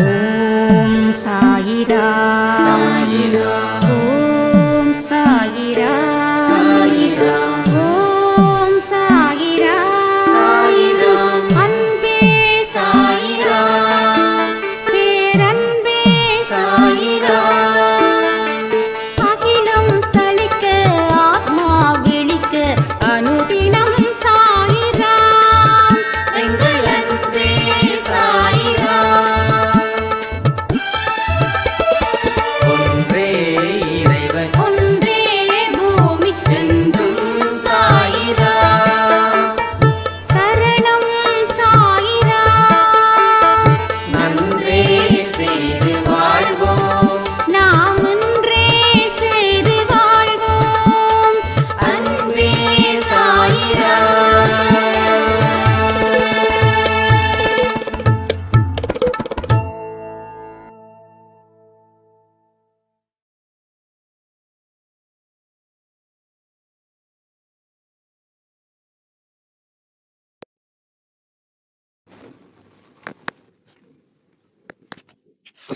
옴 사이다. 사이다.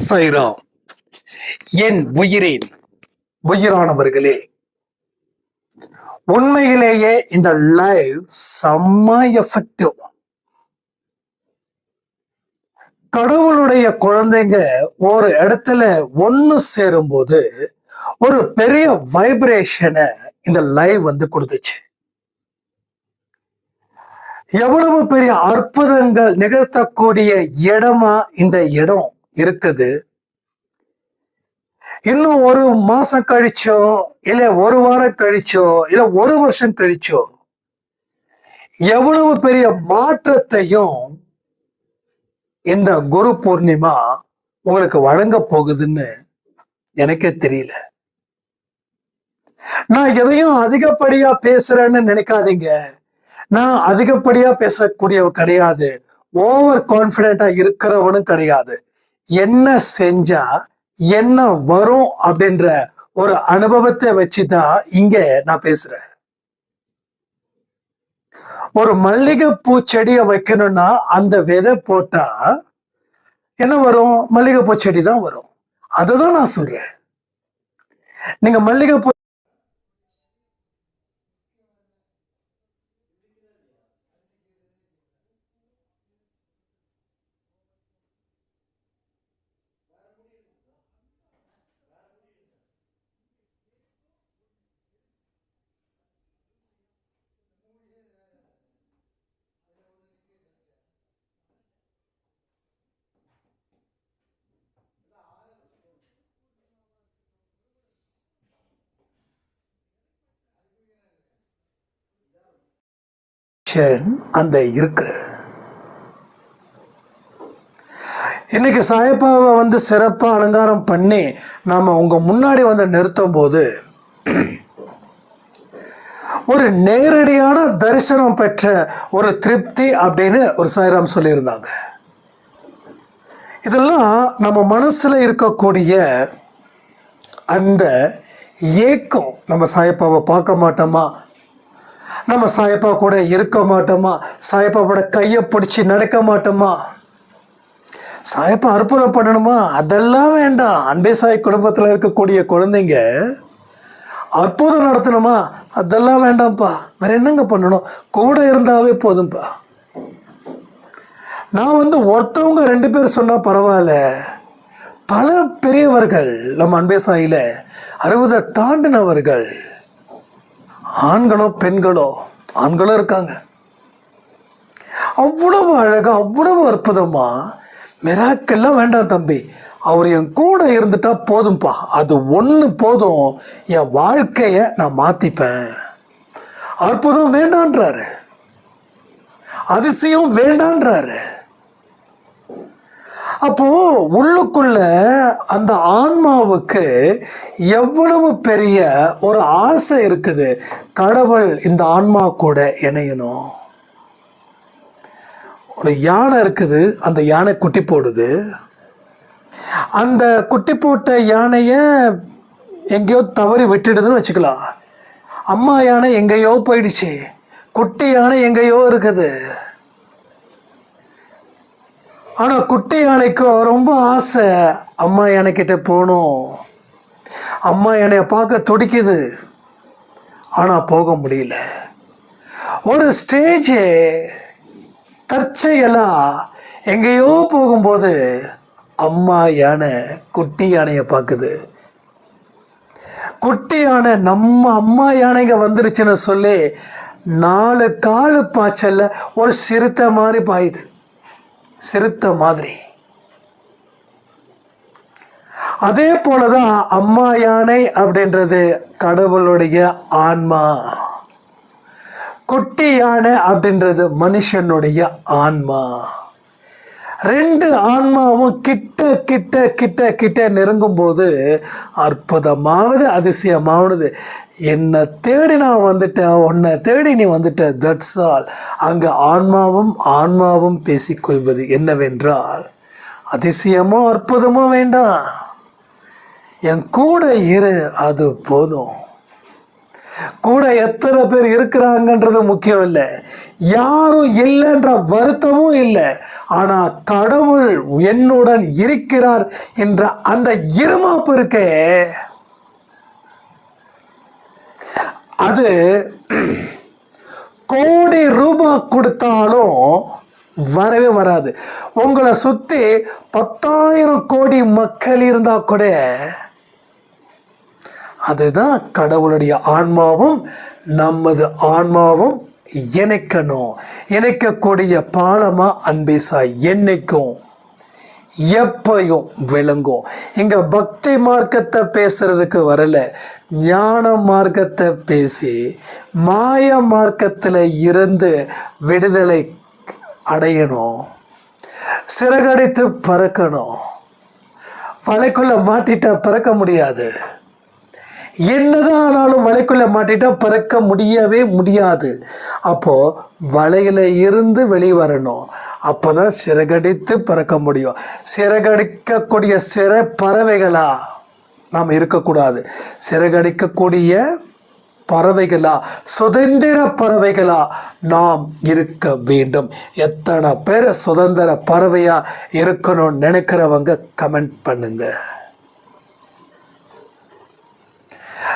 சைராம் என் உயிரின் உயிரானவர்களே உண்மையிலேயே இந்த லைவ் செம்ம எஃபெக்டிவ் கடவுளுடைய குழந்தைங்க ஒரு இடத்துல ஒன்று சேரும்போது ஒரு பெரிய வைப்ரேஷனை இந்த லைவ் வந்து கொடுத்துச்சு. எவ்வளவு பெரிய அற்புதங்கள் நிகழ்த்தக்கூடிய இடமா இந்த இடம்? இருக்குது. இன்னும் ஒரு மாசம் கழிச்சோ இல்ல ஒரு வாரம் கழிச்சோ இல்ல ஒரு வருஷம் கழிச்சோ எவ்வளவு பெரிய மாற்றத்தையும் இந்த குரு பூர்ணிமா உங்களுக்கு வழங்க போகுதுன்னு எனக்கே தெரியல. நான் எதையும் அதிகப்படியா பேசுறேன்னு நினைக்காதீங்க. நான் அதிகப்படியா பேசக்கூடியவன் கிடையாது. ஓவர் கான்பிடண்டா இருக்கிறவனும் கிடையாது. என்ன செஞ்சா என்ன வரும் அப்படின்ற ஒரு அனுபவத்தை வச்சுதான் இங்க நான் பேசுறேன். ஒரு மல்லிகைப்பூ செடியை வைக்கணும்னா அந்த விதை போட்டா என்ன வரும்? மல்லிகைப்பூ செடி தான் வரும். அதுதான் நான் சொல்றேன். நீங்க கனெக்ஷன் அந்த இருக்கு. இன்னைக்கு சாயப்பாவை வந்து சிறப்பாக அலங்காரம் பண்ணி நாம உங்க முன்னாடி வந்து நிறுத்தும் போது ஒரு நேரடியான தரிசனம் பெற்ற ஒரு திருப்தி அப்படின்னு ஒரு சாய்ராம் சொல்லியிருந்தாங்க. இதெல்லாம் நம்ம மனசுல இருக்கக்கூடிய அந்த ஏக்கம் நம்ம சாயப்பாவை பார்க்க மாட்டோமா? நம்ம சாயப்பா கூட இருக்க மாட்டோமா? சாயப்பாவோட கையை பிடிச்சி நடக்க மாட்டோமா? சாயப்பா அற்புதம் பண்ணணுமா? அதெல்லாம் வேண்டாம். அன்பே சாய் குடும்பத்தில் இருக்கக்கூடிய குழந்தைங்க அற்புதம் நடத்தணுமா? அதெல்லாம் வேண்டாம்ப்பா. வேற என்னங்க பண்ணணும்? கூட இருந்தாவே போதும்ப்பா நான் வந்து ஒருத்தவங்க ரெண்டு பேர் சொன்னால் பரவாயில்ல. பல பெரியவர்கள் நம்ம அன்பே சாயில அறுபதை தாண்டினவர்கள். ஆண்களோ பெண்களோ ஆண்களோ இருக்காங்க. அவ்வளவு அழகாக அவ்வளவு அற்புதமாக மிராக்கெல்லாம் வேண்டாம் தம்பி. அவர் என் கூட இருந்துட்டா போதும்ப்பா அது ஒன்று போதும். என் வாழ்க்கையை நான் மாற்றிப்பேன் அற்புதம் வேண்டான்றாரு. அதிசயம் வேண்டான்றாரு. அப்போ உள்ளுக்குள்ள அந்த ஆன்மாவுக்கு எவ்வளவு பெரிய ஒரு ஆசை இருக்குது? கடவுள் இந்த ஆன்மா கூட இணையணும். ஒரு யானை இருக்குது அந்த யானை குட்டி போடுது. அந்த குட்டி போட்ட யானைய எங்கேயோ தவறி விட்டுடுதுன்னு வச்சுக்கலாம். அம்மா யானை எங்கேயோ போயிடுச்சு. குட்டி யானை எங்கேயோ இருக்குது. ஆனால் குட்டி யானைக்கு ரொம்ப ஆசை. அம்மா யானைக்கிட்ட போகணும்? அம்மா யானையை பார்க்க துடிக்குது. ஆனால் போக முடியல. ஒரு ஸ்டேஜு தற்செயலாக எங்கேயோ போகும்போது அம்மா யானை குட்டி யானையை பார்க்குது. குட்டி யானை நம்ம அம்மா யானைங்க வந்துருச்சுன்னு சொல்லி நாலு காலு பாய்ச்சலில் ஒரு சிறுத்தை மாதிரி பாயுது. சிறுத்த மாதிரி. அதே போலதான் அம்மா யானை அப்படின்றது கடவுளுடைய ஆன்மா. குட்டி யானை அப்படின்றது மனுஷனுடைய ஆன்மா. ரெண்டு ஆன்மாவும் கிட்ட கிட்ட கிட்ட கிட்ட நெருங்கும் போது அற்புதமாவது அதிசயமானது என்னை தேடி நான் வந்துட்டேன் உன்னை தேடி நீ வந்துட்ட தட்ஸ் ஆல் அங்கே ஆன்மாவும் ஆன்மாவும் பேசிக்கொள்வது என்னவென்றால் அதிசயமோ அற்புதமோ வேண்டாம். என் கூட இரு அது போதும். கூட எத்தனை பேர் இருக்கிறாங்கன்றது முக்கியம் இல்லை. யாரும் இல்லைன்ற வருத்தமும் இல்லை. ஆனால் கடவுள் என்னுடன் இருக்கிறார் என்ற அந்த இருமாப்பு இருக்கே. அது கோடி ரூபாய் கொடுத்தாலும் வரவே வராது. உங்களை சுற்றி பத்தாயிரம் கோடி மக்கள் இருந்தால் கூட அதுதான் கடவுளுடைய ஆன்மாவும் நமது ஆன்மாவும் இணைக்கணும். இணைக்கக்கூடிய பாலமாக அன்பேசா என்னைக்கும் எப்பையும் விளங்கும். இங்கே பக்தி மார்க்கத்தை பேசுறதுக்கு வரல. ஞான மார்க்கத்தை பேசி மாய மார்க்கத்தில் இருந்து விடுதலை அடையணும். சிறகடித்து பறக்கணும். வலைக்குள்ளே மாட்டிட்டா பறக்க முடியாது. என்னதான் ஆனாலும் வலைக்குள்ளே மாட்டிட்டால் பிறக்க முடியவே முடியாது. அப்போது வலையில் இருந்து வெளியே வரணும் அப்போதான் சிறகடித்து பிறக்க முடியும். சிறகடிக்கக்கூடிய சிற பறவைகளாக நாம் இருக்கக்கூடாது. சிறகடிக்கக்கூடிய பறவைகளா சுதந்திர பறவைகளா நாம் இருக்க வேண்டும். எத்தனை பேர் சுதந்திர பறவையாக இருக்கணும்னு நினைக்கிறவங்க கமெண்ட் பண்ணுங்கள்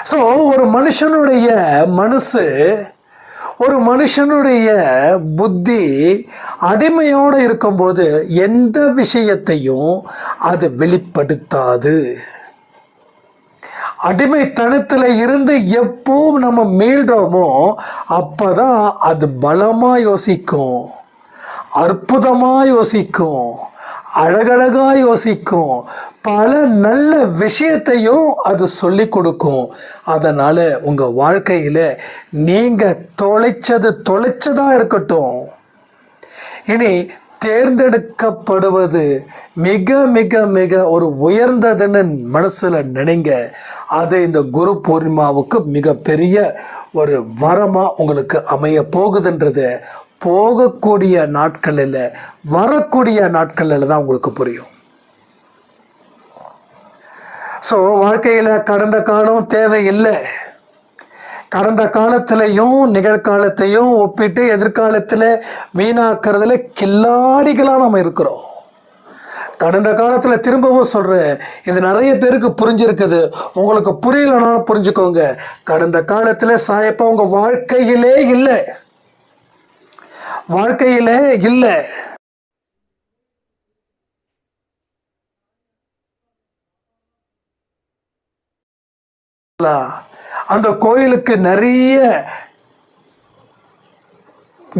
ஸோ ஒரு மனுஷனுடைய மனசு ஒரு மனுஷனுடைய புத்தி அடிமையோடு இருக்கும்போது எந்த விஷயத்தையும் அது வெளிப்படுத்தாது. அடிமைத்தனத்தில் இருந்து எப்போ நம்ம மீள்றோமோ அப்பதான் அது பலமாக யோசிக்கும் அற்புதமாக யோசிக்கும். அழகழகா யோசிக்கும். பல நல்ல விஷயத்தையும் அது சொல்லி கொடுக்கும். அதனால் உங்கள் வாழ்க்கையில் நீங்கள் தொலைச்சது தொலைச்சதா இருக்கட்டும். இனி தேர்ந்தெடுக்கப்படுவது மிக மிக மிக ஒரு உயர்ந்ததுன்னு மனசில் நினைங்க. அது இந்த குரு பூர்ணிமாவுக்கு மிகப்பெரிய ஒரு வரமாக உங்களுக்கு அமைய போகுதுன்றது போகக்கூடிய நாட்களில் வரக்கூடிய நாட்களில் தான் உங்களுக்கு புரியும். ஸோ வாழ்க்கையில் கடந்த காலம் தேவையில்லை. கடந்த காலத்திலையும் நிகழ்காலத்தையும் ஒப்பிட்டு எதிர்காலத்தில் வீணாக்கிறதுல கில்லாடிகளாக நம்ம இருக்கிறோம். கடந்த காலத்தில் திரும்பவும் சொல்கிறேன் இது நிறைய பேருக்கு புரிஞ்சிருக்குது. உங்களுக்கு புரியலனாலும் புரிஞ்சுக்கோங்க கடந்த காலத்தில் சாயப்பா உங்கள் வாழ்க்கையிலே இல்லை. வாழ்க்கையில இல்லை. அந்த கோயிலுக்கு நிறைய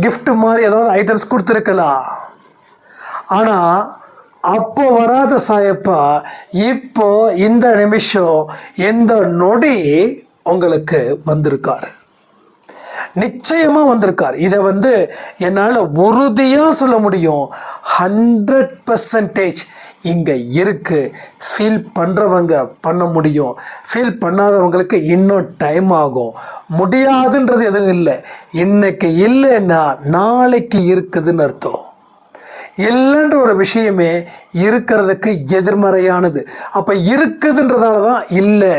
கிஃப்ட் மாதிரி ஏதாவது ஐட்டம்ஸ் கொடுத்துருக்கலாம் ஆனால் அப்போ வராத சாயப்பா இப்போ இந்த நிமிஷம் இந்த நொடி உங்களுக்கு வந்திருக்காரு? நிச்சயமாக வந்திருக்கார். இதை வந்து என்னால் உறுதியாக சொல்ல முடியும். ஹண்ட்ரட் பர்சன்டேஜ் இங்கே இருக்குது ஃபீல் பண்ணுறவங்க பண்ண முடியும். ஃபீல் பண்ணாதவங்களுக்கு இன்னும் டைம் ஆகும். முடியாதுன்றது எதுவும் இல்லை. இன்னைக்கு இல்லைன்னா நாளைக்கு இருக்குதுன்னு அர்த்தம். இல்லைன்ற ஒரு விஷயமே இருக்கிறதுக்கு எதிர்மறையானது. அப்போ இருக்குதுன்றதால தான் இல்லை.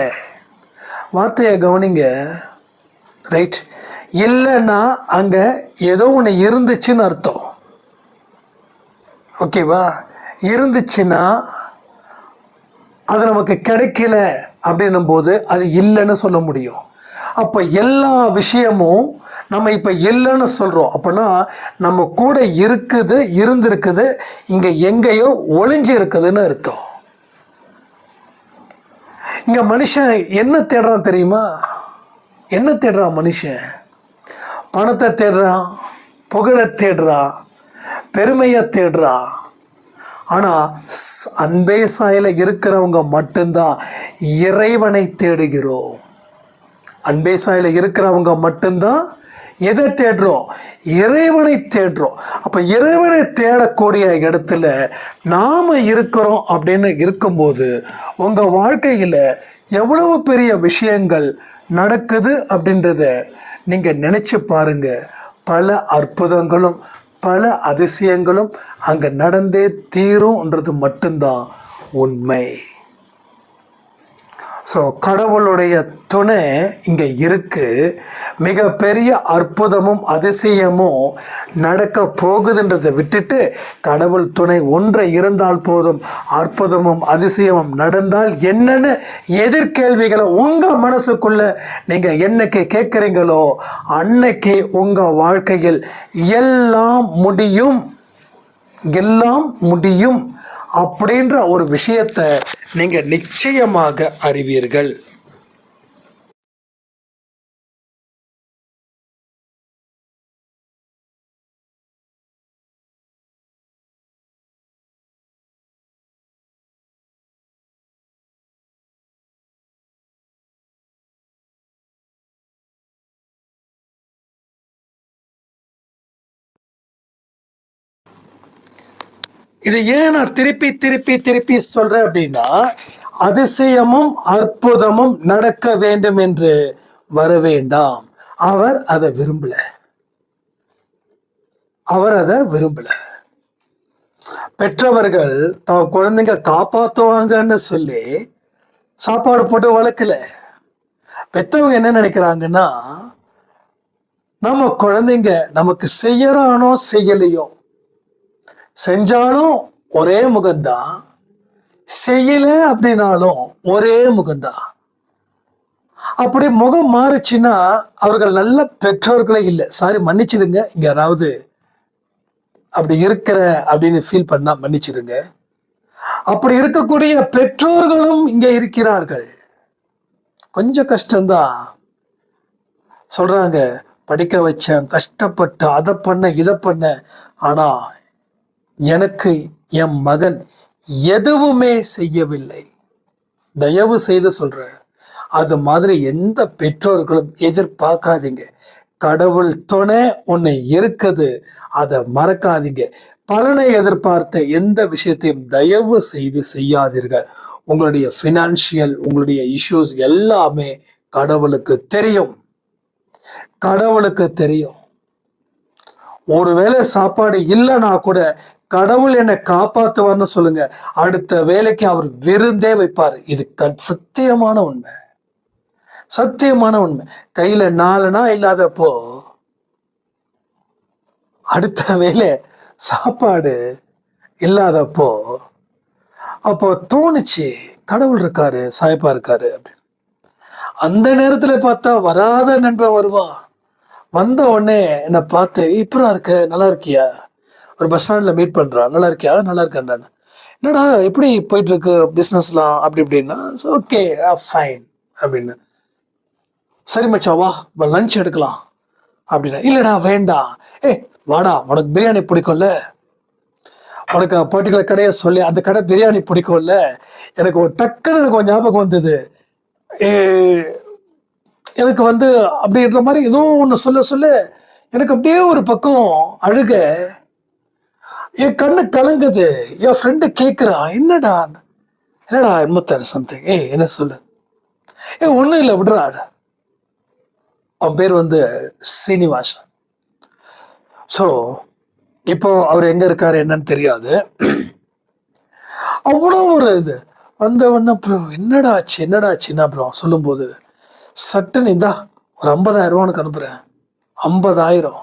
வார்த்தையை கவனிங்க. ரைட் இல்லைன்னா அங்கே ஏதோ ஒன்று இருந்துச்சுன்னு அர்த்தம். ஓகேவா இருந்துச்சுன்னா அது நமக்கு கிடைக்கல அப்படின்னும் போது அது இல்லைன்னு சொல்ல முடியும். அப்போ எல்லா விஷயமும் நம்ம இப்போ இல்லைன்னு சொல்கிறோம் அப்போனா நம்ம கூட இருக்குது இருந்திருக்குது இங்கே எங்கேயோ ஒளிஞ்சு இருக்குதுன்னு அர்த்தம். இங்கே மனுஷன் என்ன தேடுறான் தெரியுமா? என்ன தேடுறான் மனுஷன்? பணத்தை தேடுறான் புகழை தேடுறான் பெருமையை தேடுறான் ஆனால் அன்பே சாயல இருக்கிறவங்க மட்டும்தான் இறைவனை தேடுகிறோம் அன்பே சாயல இருக்கிறவங்க மட்டும்தான் எதை தேடுறோம் இறைவனை தேடுறோம் அப்போ இறைவனை தேடக்கூடிய இடத்துல நாம் இருக்கிறோம் அப்படின்னு இருக்கும்போது உங்கள் வாழ்க்கையில் எவ்வளவு பெரிய விஷயங்கள் நடக்குது அப்படின்றத நீங்கள் நினச்சி பாருங்க. பல அற்புதங்களும் பல அதிசயங்களும் அங்கே நடந்தே தீரும்ன்றது மட்டும்தான் உண்மை. ஸோ கடவுளுடைய துணை இங்கே இருக்குது மிகப்பெரிய அற்புதமும் அதிசயமும் நடக்க போகுதுன்றதை விட்டுட்டு கடவுள் துணை ஒன்றை இருந்தால் போதும். அற்புதமும் அதிசயமும் நடந்தால் என்னென்ன எதிர்கேள்விகளை உங்கள் மனசுக்குள்ளே நீங்கள் என்னைக்கு கேட்குறீங்களோ அன்னைக்கு உங்கள் வாழ்க்கையில் எல்லாம் முடியும். எல்லாம் முடியும். அப்படின்ற ஒரு விஷயத்தை நீங்கள் நிச்சயமாக அறிவீர்கள். இது ஏன் நான் திருப்பி திருப்பி திருப்பி சொல்றேன் அப்படின்னா அதிசயமும் அற்புதமும் நடக்க வேண்டும் என்று வர வேண்டாம். அவர் அதை விரும்பல. அவர் அதை விரும்பல. பெற்றவர்கள் தன் குழந்தைங்க காப்பாத்துவாங்கன்னு சொல்லி சாப்பாடு போட்டு வளர்க்கல. பெற்றவங்க என்ன நினைக்கிறாங்கன்னா நம்ம குழந்தைங்க நமக்கு செய்யறானோ செய்யலையோ செஞ்சாலும் ஒரே முகம்தான் செய்யல அப்படின்னாலும் ஒரே முகம்தான். அப்படி முகம் மாறுச்சுன்னா அவர்கள் நல்ல பெற்றோர்களே இல்லை. சாரி மன்னிச்சிடுங்க. இங்க யாராவது அப்படி இருக்கிற அப்படின்னு ஃபீல் பண்ணா மன்னிச்சிடுங்க. அப்படி இருக்கக்கூடிய பெற்றோர்களும் இங்க இருக்கிறார்கள். கொஞ்சம் கஷ்டம்தான். சொல்றாங்க படிக்க வச்சேன் கஷ்டப்பட்டு அதை பண்ண இதை பண்ண ஆனா எனக்கு என் மகன் எதுவுமே செய்யவில்லை. தயவு செய்து சொல்றேன் அது மாதிரி எந்த பெற்றோர்களும் எதிர்பார்க்காதீங்க. கடவுள் துணை ஒன்று இருக்குது அதை மறக்காதீங்க. பலனை எதிர்பார்த்த எந்த விஷயத்தையும் தயவு செய்து செய்யாதீர்கள். உங்களுடைய ஃபினான்ஷியல் உங்களுடைய இஷ்யூஸ் எல்லாமே கடவுளுக்கு தெரியும். கடவுளுக்கு தெரியும். ஒருவேளை சாப்பாடு இல்லைன்னா கூட கடவுள் என்னை காப்பாத்துவார்னு சொல்லுங்க. அடுத்த வேலைக்கு அவர் விருந்தே வைப்பார். இது கட் சத்தியமான உண்மை. சத்தியமான உண்மை. கையில நாலுனா இல்லாதப்போ அடுத்த வேலை சாப்பாடு இல்லாதப்போ அப்போ தோணுச்சு கடவுள் இருக்காரு சாய்ப்பா இருக்காரு அப்படின்னு. அந்த நேரத்துல பார்த்தா வராத நண்பன் வருவா வந்த உடனே என்னை பார்த்து இப்பரா இருக்க நல்லா இருக்கியா? ஒரு பஸ் ஸ்டாண்டில் மீட் பண்ணுறான் நல்லா இருக்கியா? நல்லா இருக்கேன்டான்னு. என்னடா எப்படி போயிட்டு இருக்கு பிஸ்னஸ்லாம் அப்படி இப்படின்னா ஓகே ஃபைன் அப்படின்னு. சரி மச்சா வா லஞ்ச் எடுக்கலாம் அப்படின்னா. இல்லைடா வேண்டாம் ஏ வாடா உனக்கு பிரியாணி பிடிக்கும்ல? உனக்கு பர்டிகுலர் கடையை சொல்லி அந்த கடை பிரியாணி பிடிக்கும்ல? எனக்கு ஒரு டக்குன்னு எனக்கு ஒரு ஞாபகம் வந்தது. ஏ, எனக்கு வந்து அப்படின்ற மாதிரி ஏதோ ஒன்று சொல்ல சொல்ல எனக்கு அப்படியே ஒரு பக்கம் அழுக. என் கண்ணு கலங்குது. என் ஃப்ரெண்டு கேட்குறான் என்னடா? என்னடா எண்பத்தாறு சம்திங் ஏய் என்ன சொல்லு? ஏ ஒன்றும் இல்லை விடுறாடா அவன் பேர் வந்து சீனிவாசன். ஸோ இப்போ அவர் எங்கே இருக்காரு என்னன்னு தெரியாது. அவ்வளோ ஒரு இது. வந்த உடனே அப்புறம் என்னடா ஆச்சு? என்னடா ஆச்சுன்னா அப்புறம் சொல்லும்போது சட்டுன்னு இந்தா ஒரு ஐம்பதாயிரம் ரூபா உனக்கு அனுப்புகிறேன் ஐம்பதாயிரம்.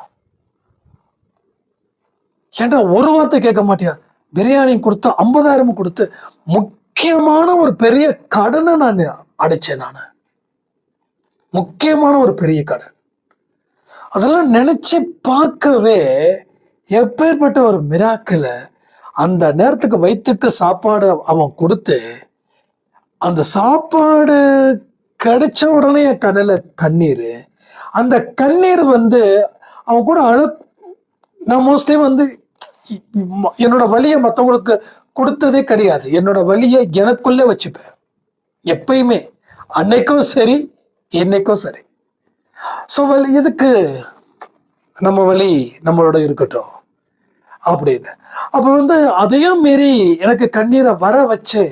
ஏன்டா ஒரு வார்த்தை கேட்க மாட்டியா? பிரியாணி கொடுத்து ஐம்பதாயிரம் கொடுத்து முக்கியமான ஒரு பெரிய கடனை நான் அடைச்சேன் நான். முக்கியமான ஒரு பெரிய கடன். அதெல்லாம் நினச்சி பார்க்கவே எப்பேற்பட்ட ஒரு மிராக்கில் அந்த நேரத்துக்கு வயிற்றுக்கு சாப்பாடு அவன் கொடுத்து அந்த சாப்பாடு கிடைச்ச உடனே என் கண்ணில் கண்ணீர். அந்த கண்ணீர் வந்து அவன் கூட அழ நான் மோஸ்ட்லி வந்து என்னோட வலியை மற்றவங்களுக்கு கொடுத்ததே கிடையாது. என்னோட வழியை எனக்குள்ளே வச்சுப்பேன். எப்பயுமே. அன்னைக்கும் சரி என்னைக்கும் சரி. ஸோ வழி எதுக்கு நம்ம வழி நம்மளோட இருக்கட்டும்? அப்படின்னு. அப்போ வந்து அதையும் மீறி எனக்கு கண்ணீரை வர வச்சு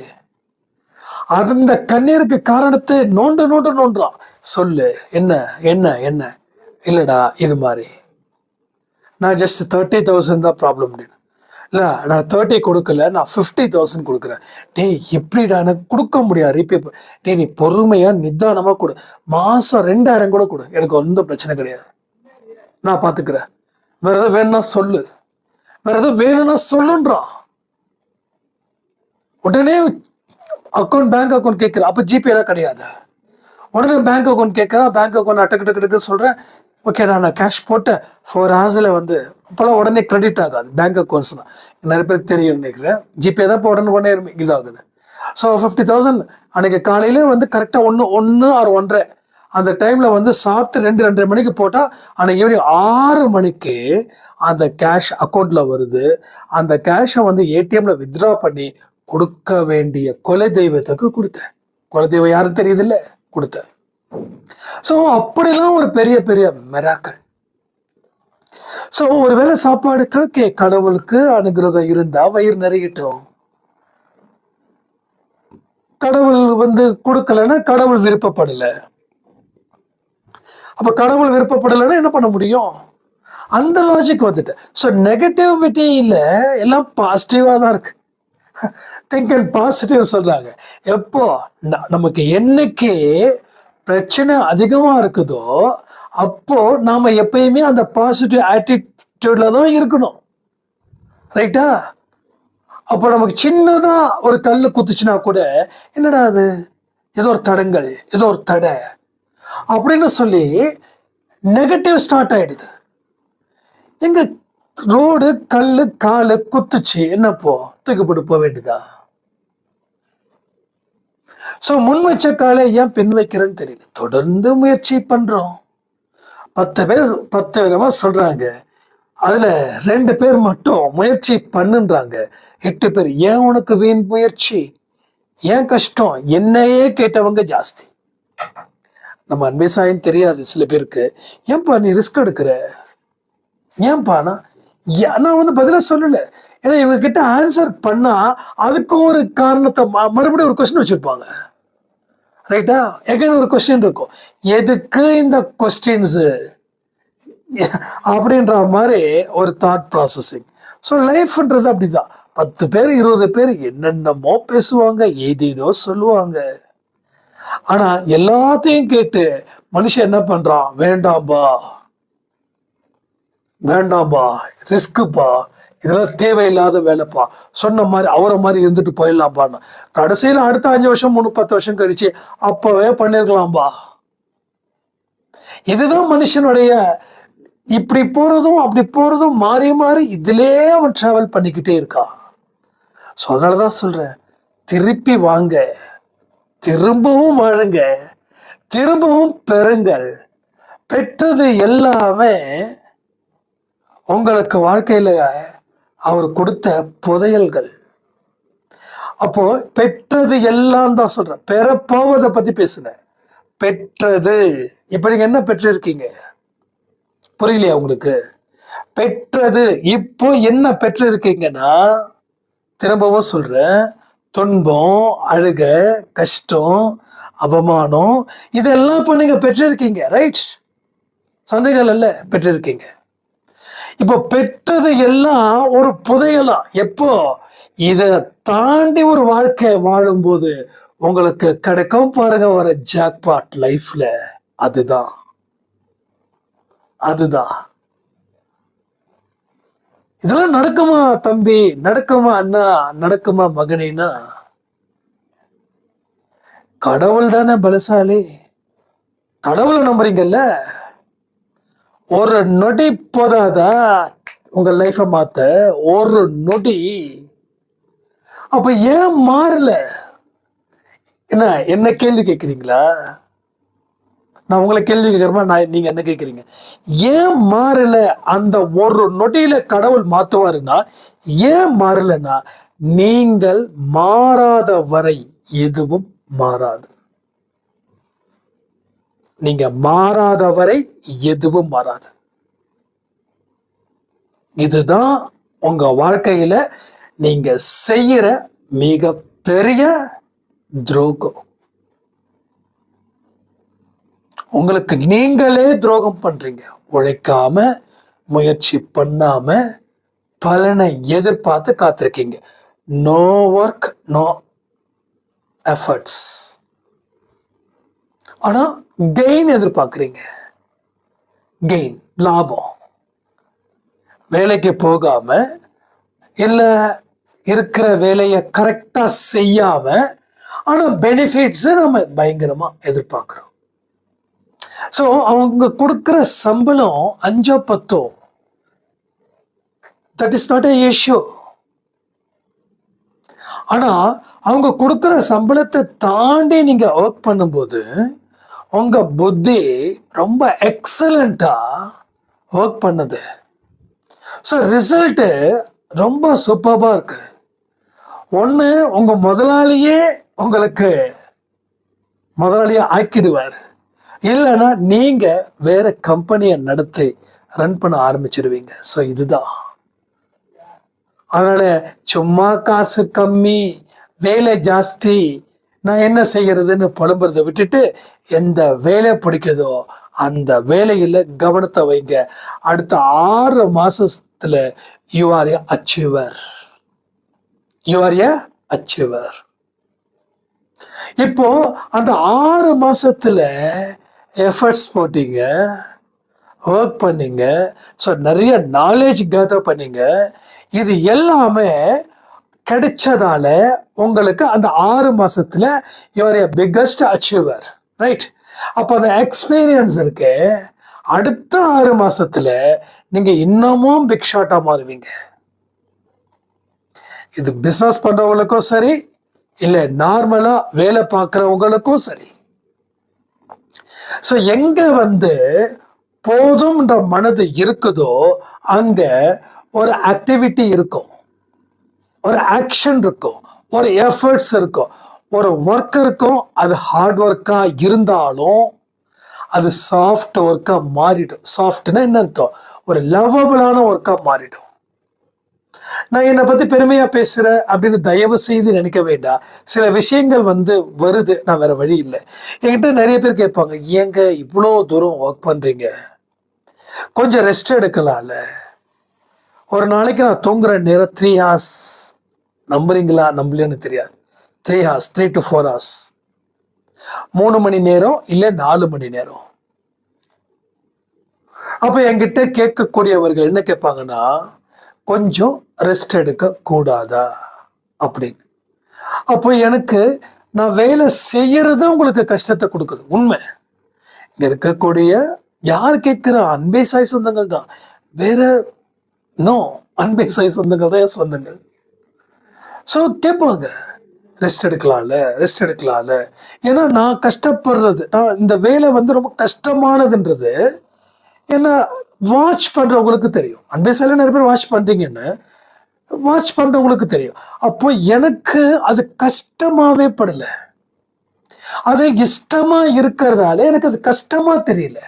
அந்த கண்ணீருக்கு காரணத்தை நோண்டு நோண்டு நோண்டுறான் சொல்லு. என்ன என்ன என்ன? இல்லைடா இது மாதிரி. நான் ஜஸ்ட் தேர்ட்டி தௌசண்ட் தான் ப்ராப்ளம் அப்படின்னு இல்லை நான் தேர்ட்டி கொடுக்கல நான் ஃபிஃப்டி தௌசண்ட் கொடுக்குறேன். டேய் எப்படிடா எனக்கு கொடுக்க முடியாது? ரீபே டேய் நீ பொறுமையாக நிதானமாக கொடு. மாதம் ரெண்டாயிரம் கூட கொடு. எனக்கு ஒன்றும் பிரச்சனை கிடையாது. நான் பார்த்துக்கிறேன் வேற எதாவது வேணும்னா சொல்லு. வேற எதாவது வேணும்னா சொல்லுன்றான் உடனே அக்கௌண்ட் பேங்க் அக்கௌண்ட் கேட்குறேன். அப்போ ஜிபேலாம் கிடையாது. உடனே பேங்க் அக்கௌண்ட் கேட்குறேன். பேங்க் அக்கௌண்ட் அட்டக்கு டக்கு டக்கு சொல்கிறேன் ஓகே நான் கேஷ் போட்டேன் ஃபோர் ஹவர்ஸில் வந்து அப்போல்லாம் உடனே கிரெடிட் ஆகாது பேங்க் அக்கௌண்ட்ஸ்னால் நிறைய பேருக்கு தெரியும் நினைக்கிறேன். ஜிபே தான் இப்போ உடனே உடனே இதாகுது. ஸோ ஃபிஃப்டி தௌசண்ட் அன்றைக்கி காலையிலே வந்து கரெக்டாக ஒன்று ஒன்று ஆறு ஒன்றரை. அந்த டைமில் வந்து சாப்பிட்டு ரெண்டு ரெண்டரை மணிக்கு போட்டால் அன்றைக்கி ஈவினிங் ஆறு மணிக்கு அந்த கேஷ் அக்கௌண்ட்டில் வருது. அந்த கேஷை வந்து ஏடிஎம்மில் வித்ட்ரா பண்ணி கொடுக்க வேண்டிய கொலை தெய்வத்துக்கு கொடுத்தேன். குலதெய்வம் யாரும் தெரியுதில்ல? கொடுத்தேன். ஸோ அப்படிலாம் ஒரு பெரிய பெரிய மெராக்கள் ஸோ ஒருவேளை சாப்பாடு கே கடவுளுக்கு அனுகிரகம் இருந்தா வயிறு நிறையட்டும் கடவுள் வந்து கொடுக்கலன்னா கடவுள் விருப்பப்படலை. அப்போ கடவுள் விருப்பப்படலைன்னா என்ன பண்ண முடியும்? அந்த லாஜிக் வந்துட்டு. ஸோ நெகட்டிவிட்டி இல்லை எல்லாம் பாசிட்டிவாக தான் இருக்கு. திங்க் அண்ட் பாசிட்டிவ் சொல்கிறாங்க எப்போ? நமக்கு என்னைக்கு பிரச்சனை அதிகமாக இருக்குதோ அப்போ நாம் எப்பயுமே அந்த பாசிட்டிவ் ஆட்டிடியூட்ல தான் இருக்கணும். ரைட்டா அப்போ நமக்கு சின்னதாக ஒரு கல் குத்துச்சுன்னா கூட என்னடா அது? ஏதோ ஒரு தடங்கள் ஏதோ ஒரு தடை. அப்படின்னு சொல்லி நெகட்டிவ் ஸ்டார்ட் ஆயிடுது. எங்க ரோடு கல் காலு குத்துச்சு என்னப்போ? தூக்கி போட்டு போக வேண்டியதா? ஸோ முன் வச்ச காலை ஏன் பின் வைக்கிறேன்னு தெரியல. தொடர்ந்து முயற்சி பண்றோம். பத்து பேர் பத்து விதமா சொல்றாங்க. அதுல ரெண்டு பேர் மட்டும் முயற்சி பண்ணுன்றாங்க. எட்டு பேர் ஏன் உனக்கு வீண் முயற்சி? ஏன் கஷ்டம்? என்னையே கேட்டவங்க ஜாஸ்தி. நம்ம அன்பே சாயம் தெரியாது சில பேருக்கு. ஏன்பா நீ ரிஸ்க் எடுக்கிற? ஏன்பா நான் நான் வந்து பதிலாக சொல்லலை. ஏன்னா இவங்க கிட்ட ஆன்சர் பண்ணா அதுக்கு ஒரு காரணத்தை ம- மறுபடியும் ஒரு கொஸ்டின் வச்சிருப்பாங்க. ரைட்டா எகன் ஒரு கொஸ்டின் இருக்கும். எதுக்கு இந்த கொஸ்டின்ஸு அப்படின்ற மாதிரி ஒரு தாட் ப்ராசஸிங் ஸோ லைஃப்ன்றது அப்படிதான். பத்து பேர் இருபது பேர் என்னென்னமோ பேசுவாங்க ஏதேதோ சொல்லுவாங்க. ஆனால் எல்லாத்தையும் கேட்டு மனுஷன் என்ன பண்ணுறான் வேண்டாம்பா. வேண்டாம்பா ரிஸ்க்குப்பா இதெல்லாம் தேவையில்லாத வேலைப்பா. சொன்ன மாதிரி அவரை மாதிரி இருந்துட்டு போயிடலாம்ப்பான்னு கடைசியில் அடுத்த அஞ்சு வருஷம் மூணு பத்து வருஷம் கழிச்சு அப்போவே பண்ணிருக்கலாம்பா. இதுதான் மனுஷனுடைய இப்படி போறதும் அப்படி போறதும் மாறி மாறி இதிலே அவன் டிராவல் பண்ணிக்கிட்டே இருக்கான் ஸோ அதனால தான் சொல்றேன் திருப்பி வாங்க. திரும்பவும் வாழுங்க. திரும்பவும் பெறுங்கள். பெற்றது எல்லாமே உங்களுக்கு வாழ்க்கையில் அவர் கொடுத்த புதையல்கள். அப்போ பெற்றது எல்லாம் தான் சொல்றேன். பெறப்போவதை பத்தி பேசுனேன். பெற்றது. இப்ப நீங்க என்ன பெற்றிருக்கீங்க? புரியலையா உங்களுக்கு? பெற்றது. இப்போ என்ன பெற்றிருக்கீங்கன்னா திரும்பவும் சொல்றேன். துன்பம் அழுக கஷ்டம் அவமானம் இதெல்லாம் இப்போ நீங்கள் பெற்றிருக்கீங்க. ரைட் சந்தேகம் இல்லை பெற்றிருக்கீங்க. இப்போ பெற்றது எல்லாம் ஒரு புதையலாம் எப்போ? இதை தாண்டி ஒரு வாழ்க்கை வாழும்போது உங்களுக்கு கிடைக்கும் பாருங்க ஒரு ஜாக்பாட் லைஃப்ல அதுதான். அதுதான். இதெல்லாம் நடக்குமா தம்பி? நடக்குமா அண்ணா? நடக்குமா மகனினா? கடவுள் தானே பலசாலி. கடவுளை நம்புறீங்கல்ல? ஒரு நொடி போதாதான் உங்க லைஃபை மாத்த? ஒரு நொடி. அப்ப ஏன் மாறல? என்ன என்ன கேள்வி கேட்குறீங்களா நான் உங்களை கேள்வி கேட்குறமா நான் நீங்க என்ன கேட்குறீங்க ஏன் மாறல? அந்த ஒரு நொடியில கடவுள் மாத்துவாருன்னா ஏன் மாறலன்னா நீங்கள் மாறாத வரை எதுவும் மாறாது. நீங்க மாறாத வரை எதுவும் மாறாது. இதுதான் உங்க வாழ்க்கையில நீங்க செய்யற மிக பெரிய துரோகம். உங்களுக்கு நீங்களே துரோகம் பண்றீங்க. உழைக்காம முயற்சி பண்ணாம பலனை எதிர்பார்த்து காத்திருக்கீங்க. நோ ஒர்க் நோ எஃபர்ட்ஸ் ஆனால் கெயின் எதிர்பார்க்குறீங்க. கெயின் லாபம். வேலைக்கு போகாம இல்லை இருக்கிற வேலையை கரெக்டாக செய்யாம ஆனால் பெனிஃபிட்ஸை நம்ம பயங்கரமாக எதிர்பார்க்குறோம். ஸோ அவங்க கொடுக்குற சம்பளம் அஞ்சோ பத்தோ that is not a issue ஆனால் அவங்க கொடுக்குற சம்பளத்தை தாண்டி நீங்கள் ஒர்க் பண்ணும்போது உங்கள் புத்தி ரொம்ப எக்ஸலண்ட்டாக ஒர்க் பண்ணுது. ஸோ ரிசல்ட்டு ரொம்ப சூப்பராக இருக்கு. ஒன்று உங்கள் முதலாளியே உங்களுக்கு முதலாளியாக ஆக்கிடுவார். இல்லைன்னா நீங்கள் வேற கம்பெனியை நடத்தி ரன் பண்ண ஆரம்பிச்சிடுவீங்க ஸோ இதுதான். அதனால சும்மா காசு கம்மி வேலை ஜாஸ்தி நான் என்ன செய்யறதுன்னு புலம்புறதை விட்டுட்டு எந்த வேலை பிடிக்குதோ அந்த வேலையில் கவனத்தை வைங்க. அடுத்த ஆறு மாசத்துல you are a achiever you are a achiever இப்போ அந்த ஆறு மாசத்துல எஃபர்ட்ஸ் போட்டீங்க ஒர்க் பண்ணீங்க ஸோ நிறைய நாலேஜ் கேதர் பண்ணீங்க. இது எல்லாமே கிடைச்சதால உங்களுக்கு அந்த ஆறு மாசத்துல your a biggest achiever right அப்போ அந்த எக்ஸ்பீரியன்ஸ் இருக்கு. அடுத்த ஆறு மாசத்துல நீங்க இன்னமும் பிக் ஷாட்டா மாறுவீங்க. இது பிஸ்னஸ் பண்றவங்களுக்கும் சரி இல்லை நார்மலா வேலை பார்க்குறவங்களுக்கும் சரி. ஸோ எங்க வந்து போதும்ன்ற மனது இருக்குதோ அங்க ஒரு ஆக்டிவிட்டி இருக்கும். ஒரு ஆக்ஷன் இருக்கும் ஒரு எஃபர்ட்ஸ் இருக்கும் ஒரு ஒர்க் இருக்கும். அது ஹார்ட் ஒர்க்காக இருந்தாலும் அது சாஃப்ட் ஒர்க்காக மாறிடும். சாஃப்ட்னா என்ன அர்த்தம்? ஒரு லவபிளான ஒர்க்காக மாறிடும். நான் என்னை பற்றி பெருமையாக பேசுகிறேன் அப்படின்னு தயவு செய்து நினைக்க வேண்டாம். சில விஷயங்கள் வந்து வருது நான் வேற வழி இல்லை. என்கிட்ட நிறைய பேர் கேட்பாங்க ஏங்க இவ்வளோ தூரம் ஒர்க் பண்ணுறீங்க கொஞ்சம் ரெஸ்ட் எடுக்கலாம்ல? ஒரு நாளைக்கு நான் தூங்குற நேரம் த்ரீ ஹார்ஸ் நம்புறீங்களா? நம்பலன்னு தெரியாது. Three hours three to four hours மூணு மணி நேரம் இல்லை நாலு மணி நேரம். அப்போ என்கிட்ட கேட்கக்கூடியவர்கள் என்ன கேட்பாங்கன்னா கொஞ்சம் ரெஸ்ட் எடுக்க கூடாதா அப்படின்னு. அப்போ எனக்கு நான் வேலை செய்யறது உங்களுக்கு கஷ்டத்தை கொடுக்குது. உண்மை. இங்கே இருக்கக்கூடிய யார் கேட்குற அன்பே சாய் சொந்தங்கள் தான். வேற நோ அன்பே சாய் சொந்தங்கள் தான் சொந்தங்கள். ஸோ கேட்பாங்க ரெஸ்ட் எடுக்கலாம்ல ரெஸ்ட் எடுக்கலாம்ல. ஏன்னா நான் கஷ்டப்படுறது நான் இந்த வேலை வந்து ரொம்ப கஷ்டமானதுன்றது ஏன்னா வாட்ச் பண்ணுறவங்களுக்கு தெரியும். அன்பே சில நிறைய பேர் வாட்ச் பண்ணுறீங்கன்னு வாட்ச் பண்ணுறவங்களுக்கு தெரியும். அப்போ எனக்கு அது கஷ்டமாகவே படலை. அது இஷ்டமாக இருக்கிறதால எனக்கு அது கஷ்டமாக தெரியல.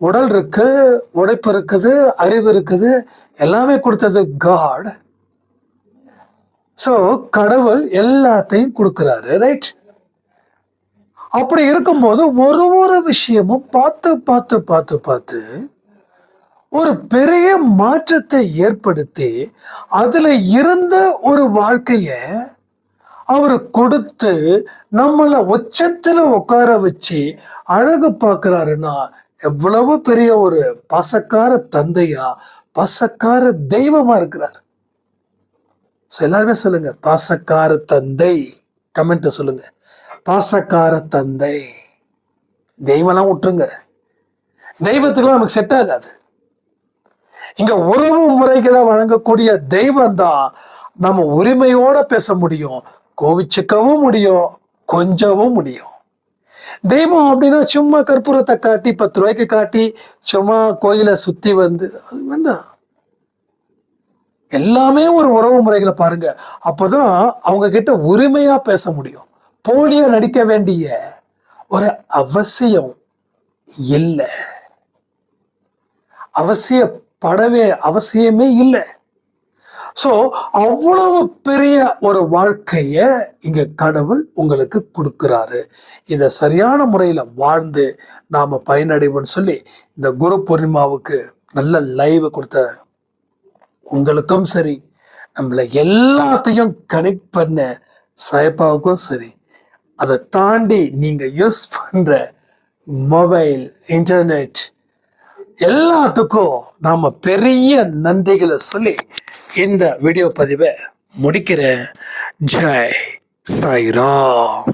உடல் இருக்கு உடைப்பு இருக்குது அறிவு இருக்குது எல்லாமே கொடுத்தது காட் ஸோ கடவுள் எல்லாத்தையும் கொடுக்குறாரு ரைட் அப்படி இருக்கும்போது ஒரு ஒரு விஷயமும் பார்த்து பார்த்து பார்த்து பார்த்து ஒரு பெரிய மாற்றத்தை ஏற்படுத்தி அதில் இருந்த ஒரு வாழ்க்கையை அவர் கொடுத்து நம்மளை உச்சத்தில் உட்கார வச்சு அழகு பார்க்குறாருன்னா எவ்வளவு பெரிய ஒரு பசக்கார தந்தையா பசக்கார தெய்வமாக இருக்கிறார். ஸோ எல்லாருமே சொல்லுங்க பாசக்கார தந்தை. கமெண்ட் சொல்லுங்க பாசக்கார தந்தை. தெய்வம்லாம் விட்டுருங்க. தெய்வத்துக்குலாம் நமக்கு செட் ஆகாது. இங்க உறவு முறைகளை வழங்கக்கூடிய தெய்வம் தான் நம்ம உரிமையோட பேச முடியும் கோவிச்சுக்கவும் முடியும் கொஞ்சவும் முடியும். தெய்வம் அப்படின்னா சும்மா கற்பூரத்தை காட்டி பத்து ரூபாய்க்கு காட்டி சும்மா கோயிலை சுத்தி வந்து அது வேண்டாம். எல்லாமே ஒரு உறவு முறைகளை பாருங்க. அப்போதான் அவங்க கிட்ட உரிமையா பேச முடியும். போலியா நடிக்க வேண்டிய ஒரு அவசியம் இல்லை. அவசியப்படவே அவசியமே இல்லை. ஸோ அவ்வளவு பெரிய ஒரு வாழ்க்கையை இங்க கடவுள் உங்களுக்கு கொடுக்கிறாரு. இதை சரியான முறையில் வாழ்ந்து நாம பயனடைவோம்னு சொல்லி இந்த குரு பூர்ணிமாவுக்கு நல்ல லைவ் கொடுத்த உங்களுக்கும் சரி நம்மளை எல்லாத்தையும் கனெக்ட் பண்ண சாயப்பாவுக்கும் சரி அதை தாண்டி நீங்க யூஸ் பண்ற மொபைல் இன்டர்நெட் எல்லாத்துக்கும் நாம பெரிய நன்றிகளை சொல்லி இந்த வீடியோ பதிவை முடிக்கிறேன். ஜெய் சாய்ராம்.